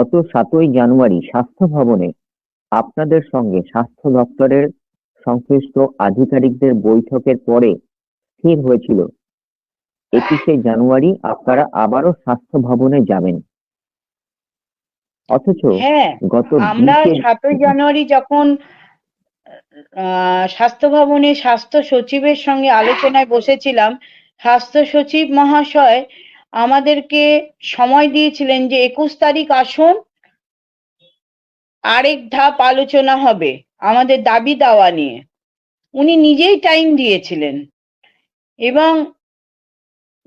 গত সাতই জানুয়ারি স্বাস্থ্য ভবনে আপনাদের সঙ্গে স্বাস্থ্য দপ্তরের সংশ্লিষ্ট আধিকারিকদের বৈঠকের পরে স্থির হয়েছিল। একুশে জানুয়ারি আপনারা আবারও স্বাস্থ্য ভবনে যাবেন। অথচ হ্যাঁ গত আমরা সাতই জানুয়ারি যখন স্বাস্থ্য ভবনে স্বাস্থ্য সচিবের সঙ্গে আলোচনায় বসেছিলাম স্বাস্থ্য সচিব মহাশয় আমাদেরকে সময় দিয়েছিলেন যে একুশ তারিখ আসুন, আরেক ধাপ আলোচনা হবে আমাদের দাবি দাওয়া নিয়ে। উনি নিজেই টাইম দিয়েছিলেন। এবং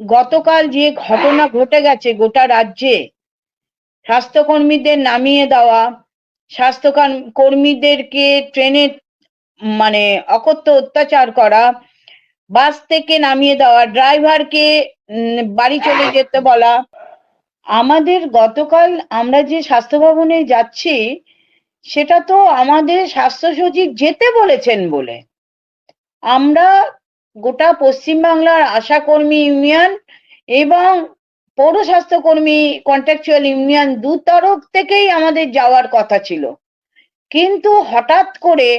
গতকাল যে ঘটনা ঘটে গেছে গোটা রাজ্যে, স্বাস্থ্যকর্মীদের নামিয়ে দেওয়া স্বাস্থ্য কর্মীদেরকে ট্রেনে মানে অকথ্য অত্যাচার করা, বাস থেকে নামিয়ে দেওয়া, ড্রাইভারকে বাড়ি চলে যেতে বলা। আমাদের গতকাল আমরা যে স্বাস্থ্য ভবনে যাচ্ছি, সেটা তো আমাদের স্বাস্থ্য সচিব যেতে বলেছেন বলে। আমরা গোটা পশ্চিমবাংলার আশাকর্মী ইউনিয়ন এবং পৌর স্বাস্থ্যকর্মী কন্ট্রাকচুয়াল ইউনিয়ন দু তরফ থেকেই আমাদের যাওয়ার কথা ছিল। কিন্তু হঠাৎ করে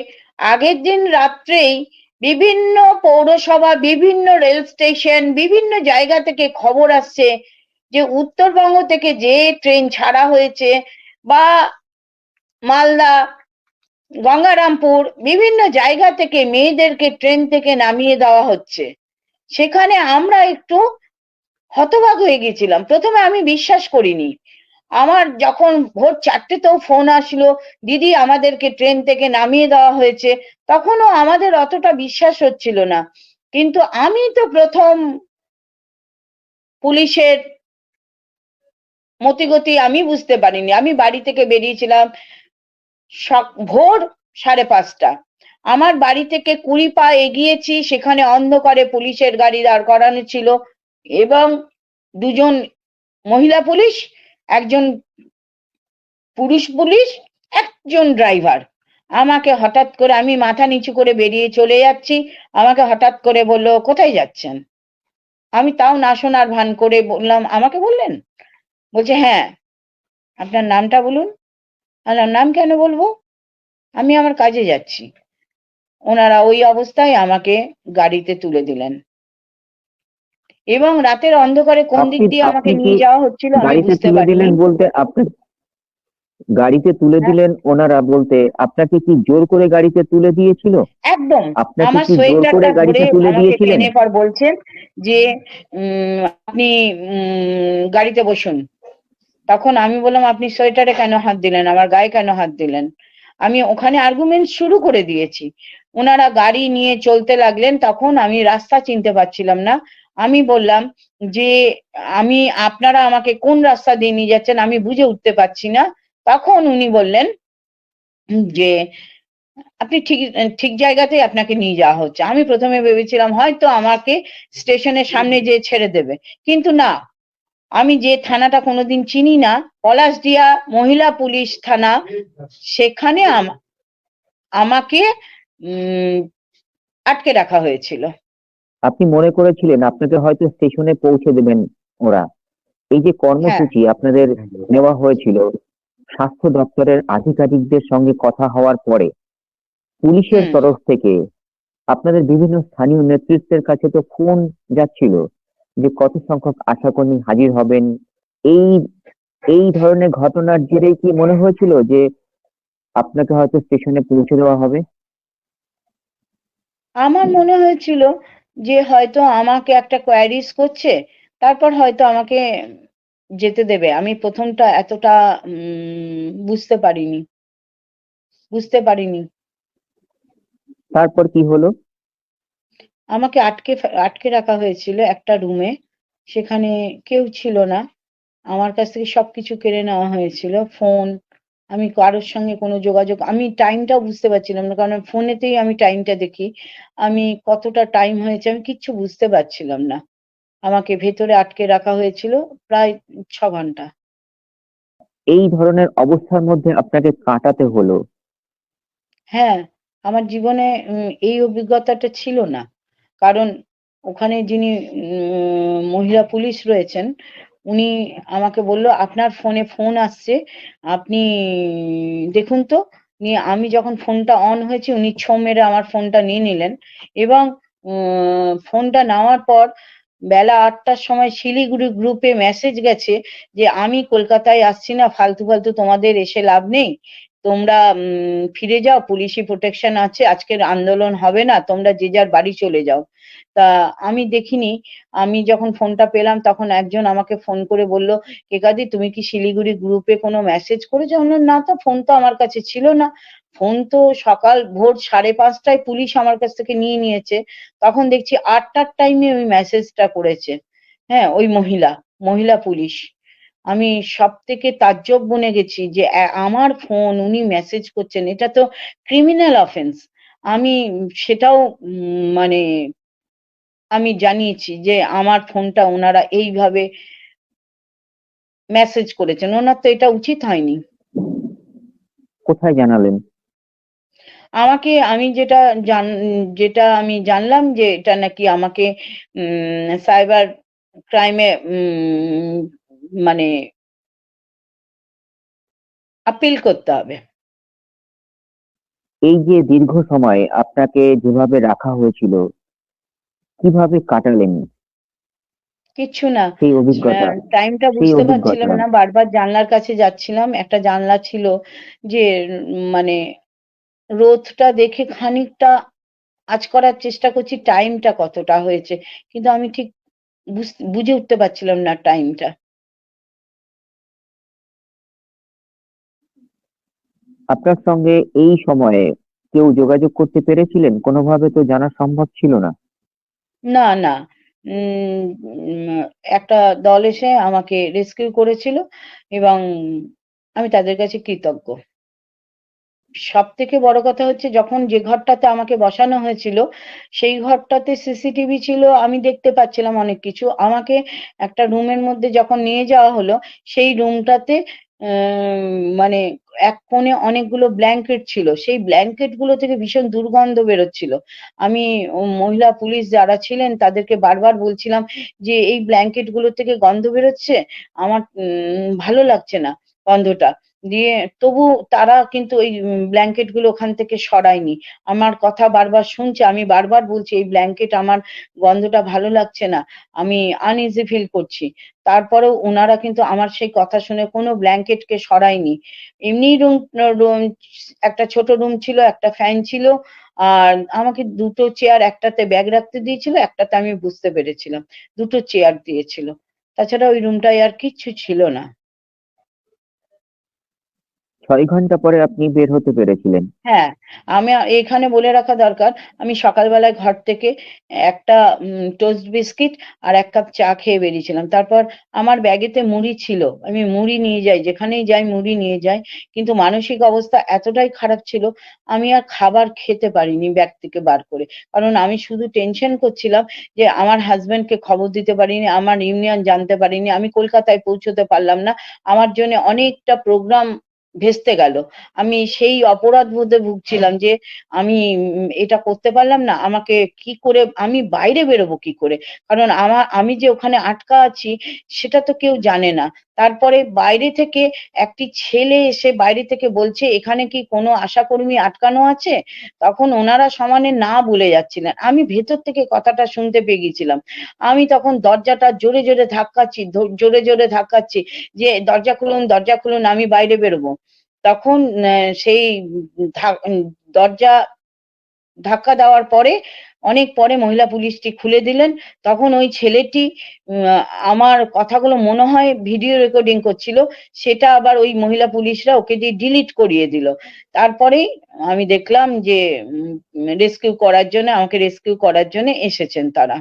আগের দিন রাত্রেই বিভিন্ন পৌরসভা, বিভিন্ন রেল স্টেশন, বিভিন্ন জায়গা থেকে খবর আসছে যে উত্তরবঙ্গ থেকে যে ট্রেন ছাড়া হয়েছে বা মালদা, গঙ্গারামপুর, বিভিন্ন জায়গা থেকে মেয়েদেরকে ট্রেন থেকে নামিয়ে দেওয়া হচ্ছে। সেখানে আমরা একটু হতবাক হয়ে গেছিলাম। প্রথমে আমি বিশ্বাস করিনি। আমার যখন ভোর চারটেতেও ফোন আসলো, দিদি, আমাদেরকে ট্রেন থেকে নামিয়ে দেওয়া হয়েছে। তখনও আমাদের অতটা বিশ্বাস হচ্ছিল না। কিন্তু আমি তো প্রথম পুলিশের মতিগতি আমি বুঝতে পারিনি। আমি বাড়ি থেকে বেরিয়েছিলাম ভোর সাড়ে পাঁচটা। আমার বাড়ি থেকে কুড়ি পা এগিয়েছি, সেখানে অন্ধকারে পুলিশের গাড়ি দাঁড় করানো ছিল এবং দুজন মহিলা পুলিশ একজন পুরুষ পুলিশ, একজন ড্রাইভার। আমাকে হঠাৎ করে, আমি মাথা নিচু করে বেরিয়ে চলে যাচ্ছি। আমাকে হঠাৎ করে বলল, কোথায় যাচ্ছেন? আমি তাও না শোনার ভান করে বললাম, আমাকে বললেন? বলছে হ্যাঁ। আপনার নামটা বলুন। আমার নাম কেন বলব? আমি আমার কাজে যাচ্ছি। ওনারা ওই অবস্থায় আমাকে গাড়িতে তুলে দিলেন। এবং রাতের অন্ধকারে কোন দিক দিয়ে আমাকে নিয়ে যাওয়া হচ্ছিল আমি বুঝতে পারিনি। দিলেন বলতে আপনি গাড়িতে তুলে হ্যাঁ। দিলেন ওনারা বলতে আপনাকে কি জোর করে গাড়িতে তুলে দিয়েছিল? একদম। আমার সোয়েটারটা গাড়িতে তুলে দিয়েছিলেন? পর বলছেন যে আপনি গাড়িতে বসুন। তখন আমি বললাম আপনি সোয়েটারে কেন হাত দিলেন? আমার গায়ে কেন হাত দিলেন? আমি ওখানে আর্গুমেন্ট শুরু করে দিয়েছি। ওনারা গাড়ি নিয়ে চলতে লাগলেন তখন আমি রাস্তা চিনতে পারছিলাম না। আমি বললাম যে, আমি, আপনারা আমাকে কোন রাস্তা দিয়ে নিয়ে যাচ্ছেন আমি বুঝে উঠতে পারছি না। তখন উনি বললেন যে, আপনি ঠিক ঠিক জায়গাতেই আপনাকে নিয়ে যাওয়া হচ্ছে। আমি প্রথমে ভেবেছিলাম হয়তো আমাকে স্টেশনের সামনে যে ছেড়ে দেবে। কিন্তু না, আমি যে থানাটা কোনোদিন চিনি না পলাশডিয়া মহিলা পুলিশ থানা, সেখানে আম- আমাকে আটকে রাখা হয়েছিল। আপনি মনে করেছিলেন আপনাকে হয়তো স্টেশনে পৌঁছে দেবেন ওরা। এই যে কর্মসূচি আপনাদের নেওয়া হয়েছিল স্বাস্থ্য দপ্তরের আধিকারিকদের সঙ্গে কথা হওয়ার পরে পুলিশের তরফ থেকে আপনাদের বিভিন্ন স্থানীয় নেতৃত্বের কাছে তো ফোন যাচ্ছিল যে কত সংখ্যক আশাকর্মী হাজির হবেন। এই এই ধরনের ঘটনার জেরেই কি মনে হয়েছিল যে আপনাকে হয়তো স্টেশনে পৌঁছে দেওয়া হবে? আমার মনে হয়েছিল যে হয়তো আমাকে একটা কোয়ারিজ করছে তারপর হয়তো আমাকে যেতে দেবে। আমি প্রথমটা এতটা উম, বুঝতে পারিনি। বুঝতে পারিনি। তারপর কি হলো? আমাকে আটকে আটকে রাখা হয়েছিল একটা রুমে সেখানে কেউ ছিল না। আমার কাছ থেকে সবকিছু কেড়ে নেওয়া হয়েছিল। ফোন আমি কারোর সঙ্গে কোনো যোগাযোগ আমি টাইমটাও বুঝতে পারছিলাম না কারণ ফোনেতেই আমি টাইমটা দেখি। আমি কতটা টাইম হয়েছে আমি কিচ্ছু বুঝতে পারছিলাম না। আমাকে ভেতরে আটকে রাখা হয়েছিল প্রায় ছ ঘণ্টা। এই ধরনের অবস্থার মধ্যে আপনাকে কাটাতে হলো? হ্যাঁ আমার জীবনে এই অভিজ্ঞতাটা ছিল না। কারণ ওখানে যিনি মহিলা পুলিশ রয়েছেন উনি আমাকে বলল, আপনার ফোনে ফোন আসছে। আপনি, দেখুন তো, নিয়ে আমি যখন ফোনটা অন হয়েছে, উনি ছ মেরে আমার ফোনটা নিয়ে নিলেন। এবং ফোনটা নেওয়ার পর বেলা আটটার সময় শিলিগুড়ি গ্রুপে মেসেজ গেছে যে, আমি কলকাতায় আসছি না, ফালতু ফালতু তোমাদের এসে লাভ নেই। তোমরা ফিরে যাও, পুলিশি প্রোটেকশন আছে, আজকের আন্দোলন হবে না, তোমরা যে যার বাড়ি চলে যাও। তা আমি দেখিনি, আমি যখন ফোনটা পেলাম, তখন একজন আমাকে ফোন করে বলল, কেকাদি, তুমি কি শিলিগুড়ি গ্রুপে কোনো মেসেজ করেছ? না তো, ফোন তো আমার কাছে ছিল না। ফোন তো সকাল ভোর সাড়ে পাঁচটায় পুলিশ আমার কাছ থেকে নিয়ে নিয়েছে। তখন দেখছি আটটার টাইমে ওই মেসেজটা করেছে। হ্যাঁ ওই মহিলা মহিলা পুলিশ। আমি সব থেকে তাজ্জব বনে গেছি যে আমার ফোন উনি মেসেজ করছেন এটা তো ক্রিমিনাল অফেন্স আমি সেটাও উম, মানে আমি জানিয়েছি যে আমার ফোনটা ওনারা এইভাবে মেসেজ করেছেন। ওনার তো এটা উচিত হয়নি। কোথায় জানালেন? আমাকে আমি যেটা জান যেটা আমি জানলাম যে এটা নাকি আমাকে সাইবার ক্রাইমে মানে আপিল করতে হবে। এই যে দীর্ঘ সময় আপনাকে যেভাবে রাখা হয়েছিল কীভাবে কাটালেন? কিচ্ছু না। সেই অভিজ্ঞতা টাইমটা বুঝতে পারছিলাম না। বারবার জানলার কাছে যাচ্ছিলাম। একটা জানলা ছিল যে মানে রোদটা দেখে খানিকটা আজ করার চেষ্টা করছি টাইমটা কতটা হয়েছে। কিন্তু আমি ঠিক বুঝে উঠতে পারছিলাম না টাইমটা আপনার সঙ্গে এই সময়ে কেউ যোগাযোগ করতে পেরেছিলেন? কোনোভাবে তো জানা সম্ভব ছিল না। না না। উম, একটা দল এসে আমাকে রেস্কিউ করেছিল এবং আমি তাদের কাছে কৃতজ্ঞ। সব থেকে বড় কথা হচ্ছে যখন যে ঘরটাতে আমাকে বসানো হয়েছিল সেই ঘরটাতে সিসিটিভি ছিল আমি দেখতে পাচ্ছিলাম অনেক কিছু। আমাকে একটা রুমের মধ্যে যখন নিয়ে যাওয়া হলো সেই রুমটাতে মানে এক কোণে অনেকগুলো ব্ল্যাঙ্কেট ছিল। সেই ব্ল্যাঙ্কেটগুলো থেকে ভীষণ দুর্গন্ধ বেরোচ্ছিল। আমি মহিলা পুলিশ যারা ছিলেন, তাদেরকে বারবার বলছিলাম যে, এই ব্ল্যাঙ্কেটগুলো থেকে গন্ধ বেরোচ্ছে? আমার ভালো লাগছে না গন্ধটা। দিয়ে তবু তারা কিন্তু ওই ব্ল্যাঙ্কেটগুলো ওখান থেকে সরায়নি। আমার কথা বারবার শুনছে, আমি বারবার বলছি, এই ব্ল্যাঙ্কেট আমার গন্ধটা ভালো লাগছে না, আমি আনইজি ফিল করছি। তারপরেও ওনারা কিন্তু আমার সেই কথা শুনে কোনো ব্ল্যাঙ্কেটকে সরায়নি। এমনি রুম রুম একটা ছোট রুম ছিল, একটা ফ্যান ছিল, আর আমাকে দুটো চেয়ার একটাতে ব্যাগ রাখতে দিয়েছিল, একটাতে আমি বুঝতে পেরেছিলাম। দুটো চেয়ার দিয়েছিল। তাছাড়া ওই রুমটায় আর কিচ্ছু ছিল না। ছয় ঘণ্টা পরে আপনি বের হতে পেরেছিলেন। হ্যাঁ আমি এখানে বলে রাখা দরকার, আমি সকালবেলায় ঘর থেকে একটা টোস্ট বিস্কিট আর এক কাপ চা খেয়ে বেরিয়েছিলাম। তারপর আমার ব্যাগেতে মুড়ি ছিল, আমি মুড়ি নিয়ে যাই, যেখানেই যাই মুড়ি নিয়ে যাই, কিন্তু মানসিক অবস্থা এতটাই খারাপ ছিল, আমি আর খাবার খেতে পারিনি ব্যাগ থেকে বার করে। কারণ আমি শুধু টেনশন করছিলাম যে আমার হাজবেন্ডকে খবর দিতে পারিনি, আমার ইউনিয়ন জানতে পারিনি, আমি কলকাতায় পৌঁছতে পারলাম না, আমার জন্য অনেকটা প্রোগ্রাম ভেস্তে গেল। আমি সেই অপরাধ বোধে ভুগছিলাম যে আমি এটা করতে পারলাম না, আমাকে কি করে, আমি বাইরে বেরোবো কি করে? কারণ আমার আমি যে ওখানে আটকা আছি, সেটা তো কেউ জানে না। তারপরে বাইরে থেকে একটি ছেলে এসে বাইরে থেকে বলছে, এখানে কি কোনো আশাকর্মী আটকানো আছে? তখন ওনারা সমানে না বলে যাচ্ছিলেন। আমি ভেতর থেকে কথাটা শুনতে পেয়ে গেছিলাম আমি তখন দরজাটা জোরে জোরে ধাক্কাচ্ছি জোরে জোরে ধাক্কাচ্ছি যে, দরজা খুলুন দরজা খুলুন, আমি বাইরে বেরোবো। তখন সেই দরজা ধাক্কা দেওয়ার পরে, অনেক পরে মহিলা পুলিশটি খুলে দিলেন। তখন ওই ছেলেটি আমার কথাগুলো মনে হয় ভিডিও রেকর্ডিং করছিল, সেটা আবার ওই মহিলা পুলিশরা ওকে দিয়ে ডিলিট করিয়ে দিল। তারপরেই আমি দেখলাম যে রেস্কিউ করার জন্য, আমাকে রেস্কিউ করার জন্য এসেছেন তারা।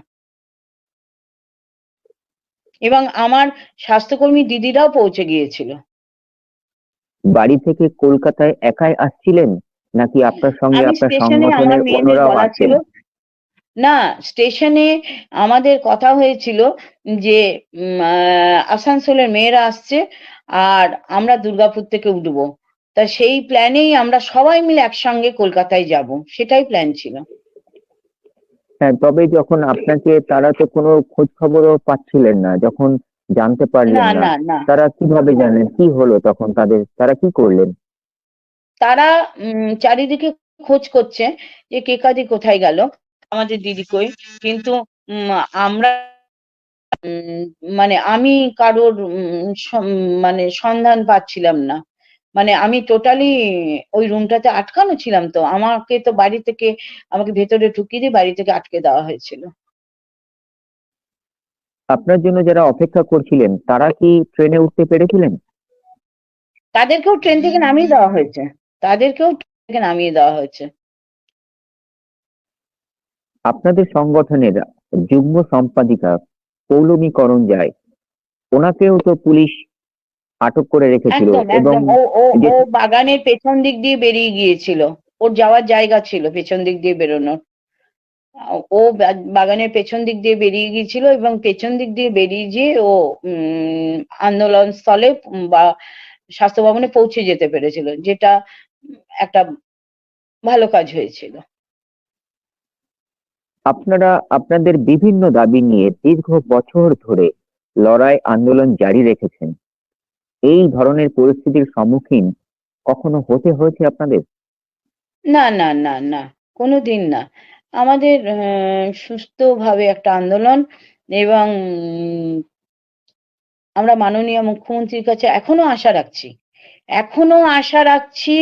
এবং আমার স্বাস্থ্যকর্মী দিদিরাও পৌঁছে গিয়েছিল। বাড়ি থেকে কলকাতায় একাই আসছিলেন? নাকি আপনার সঙ্গে আপনার সংগঠনের অন্যরাও আছেন? না স্টেশনে আমাদের কথা হয়েছিল যে আসানসোলের মেয়েরা আসছে আর আমরা দুর্গাপুর থেকে উঠবো। তা সেই প্ল্যানেই আমরা সবাই মিলে একসঙ্গে কলকাতায় যাব সেটাই প্ল্যান ছিল। হ্যাঁ তবে যখন আপনাকে তারা তো কোনো খোঁজ খবরও পাচ্ছিলেন না যখন জানতে পারলেন না তারা কীভাবে জানলেন কি হলো তখন তাদের? তারা কি করলেন? তারা উম, চারিদিকে খোঁজ করছে যে কে কাদি কোথায় গেল। আমাদের দিদি কই? কিন্তু উম, আমরা উম, মানে আমি কারোর মানে সন্ধান পাচ্ছিলাম না। মানে আমি টোটালি ওই রুমটাতে আটকানো ছিলাম তো। আমাকে তো বাড়ি থেকে আমাকে ভেতরে ঢুকিয়ে দিয়ে বাড়ি থেকে আটকে দেওয়া হয়েছিল। আপনার জন্য যারা অপেক্ষা করছিলেন তারা কি ট্রেনে উঠতে পেরেছিলেন? তাদেরকেও ট্রেন থেকে নামিয়ে দেওয়া হয়েছে। তাদেরকেও থেকে নামিয়ে দেওয়া হয়েছে। আপনাদের সংগঠনের যুগ্ম সম্পাদিকা পৌলমী করণ যায় ওনাকেও তো পুলিশ আটক করে রেখেছিল এবং ও বাগানের পেছন দিক দিয়ে বেরিয়ে গিয়েছিল। ওর যাওয়ার জায়গা ছিল পেছন দিক দিয়ে বেরোনোর। ও বাগানের পেছন দিক দিয়ে বেরিয়ে গিয়েছিল এবং পেছন দিক দিয়ে বেরিয়ে গিয়ে ও উম, আন্দোলন স্থলে বা স্বাস্থ্য ভবনে পৌঁছে যেতে পেরেছিল যেটা একটা ভালো কাজ হয়েছিল। আপনারা আপনাদের বিভিন্ন দাবি নিয়ে দীর্ঘ বছর ধরে লড়াই আন্দোলন জারি রেখেছেন। এই ধরনের পরিস্থিতির সম্মুখীন কখনো হতে হয়েছে আপনাদের? না না না না কোনোদিন না। আমাদের সুস্থভাবে একটা আন্দোলন এবং আমরা মাননীয় মুখ্যমন্ত্রীর কাছে এখনও আশা রাখছি এখনও আশা রাখছি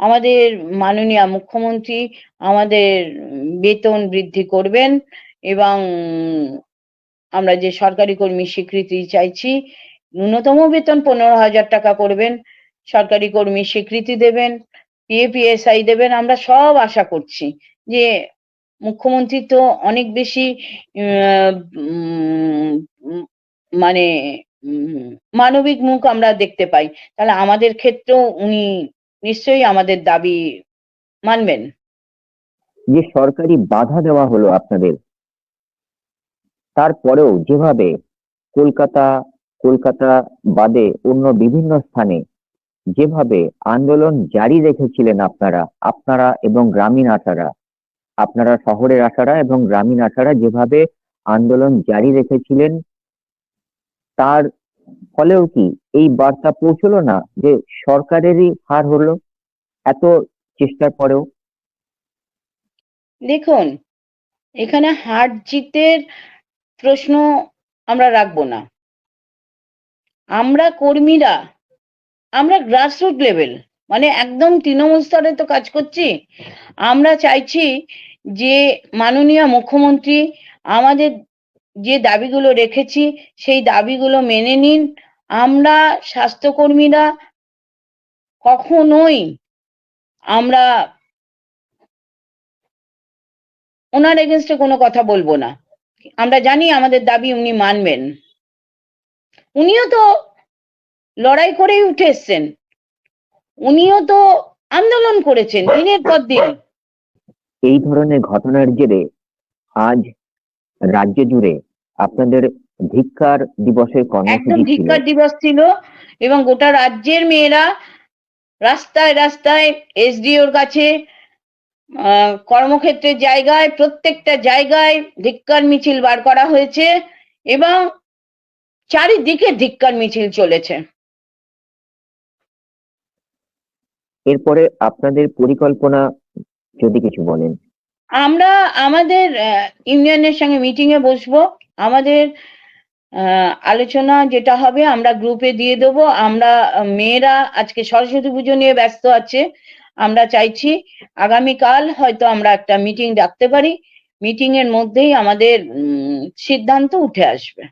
আমাদের মাননীয় মুখ্যমন্ত্রী আমাদের বেতন বৃদ্ধি করবেন এবং আমরা যে সরকারি কর্মী স্বীকৃতি চাইছি, ন্যূনতম বেতন পনেরো হাজার টাকা করবেন, সরকারি কর্মী স্বীকৃতি দেবেন, পিএপিএসআই দেবেন, আমরা সব আশা করছি। যে মুখ্যমন্ত্রী তো অনেক বেশি মানে মানবিক মুখ আমরা দেখতে পাই। তাহলে আমাদের ক্ষেত্রেও উনি নিশ্চয়ই আমাদের দাবি মানবেন। যে সরকারি বাধা দেওয়া হলো আপনাদের তারপরেও যেভাবে কলকাতা কলকাতা বাদে অন্য বিভিন্ন স্থানে যেভাবে আন্দোলন জারি রেখেছিলেন আপনারা আপনারা এবং গ্রামীণ আশারা আপনারা শহরের আশারা এবং গ্রামীণ আশারা যেভাবে আন্দোলন জারি রেখেছিলেন তার ফলেও কি এই বার্তা পৌঁছলো না যে সরকারেরই হার হলো? এত চেষ্টার পরেও? দেখুন, এখানে হার জিতের প্রশ্ন আমরা রাখব না। আমরা কর্মীরা, আমরা গ্রাসরুট লেভেল মানে একদম তৃণমূল স্তরে তো কাজ করছি। আমরা চাইছি যে মাননীয় মুখ্যমন্ত্রী আমাদের যে দাবিগুলো রেখেছি, সেই দাবিগুলো মেনে নিন। আমরা স্বাস্থ্যকর্মীরা কখনোই আমরা ওনার এগেনস্টে কোনো কথা বলব না। আমরা জানি আমাদের দাবি উনি মানবেন। উনিও তো লড়াই করেই উঠে এসছেন। উনিও তো আন্দোলন করেছেন দিনের পর দিন। এই ধরনের ঘটনার জেরে আজ রাজ্য জুড়ে আপনাদের ধিক্কার দিবসের একদম কর্মসূচি ছিল। ধিক্কার দিবস ছিল এবং গোটা রাজ্যের মেয়েরা রাস্তায় রাস্তায় এসডিওর কাছে আহ, কর্মক্ষেত্রের জায়গায় প্রত্যেকটা জায়গায় ধিক্কার মিছিল বার করা হয়েছে এবং চারিদিকে ধিক্কার মিছিল চলেছে। এরপরে আপনাদের পরিকল্পনা যদি কিছু বলেন। আমরা আমাদের ইউনিয়নের সঙ্গে মিটিং এ বসবো। আমাদের আলোচনা যেটা হবে আমরা গ্রুপে দিয়ে দেবো। আমরা, মেয়েরা আজকে সরস্বতী পুজো নিয়ে ব্যস্ত আছে। আমরা চাইছি আগামীকাল হয়তো আমরা একটা মিটিং ডাকতে পারি। মিটিং এর মধ্যেই আমাদের সিদ্ধান্ত উঠে আসবে।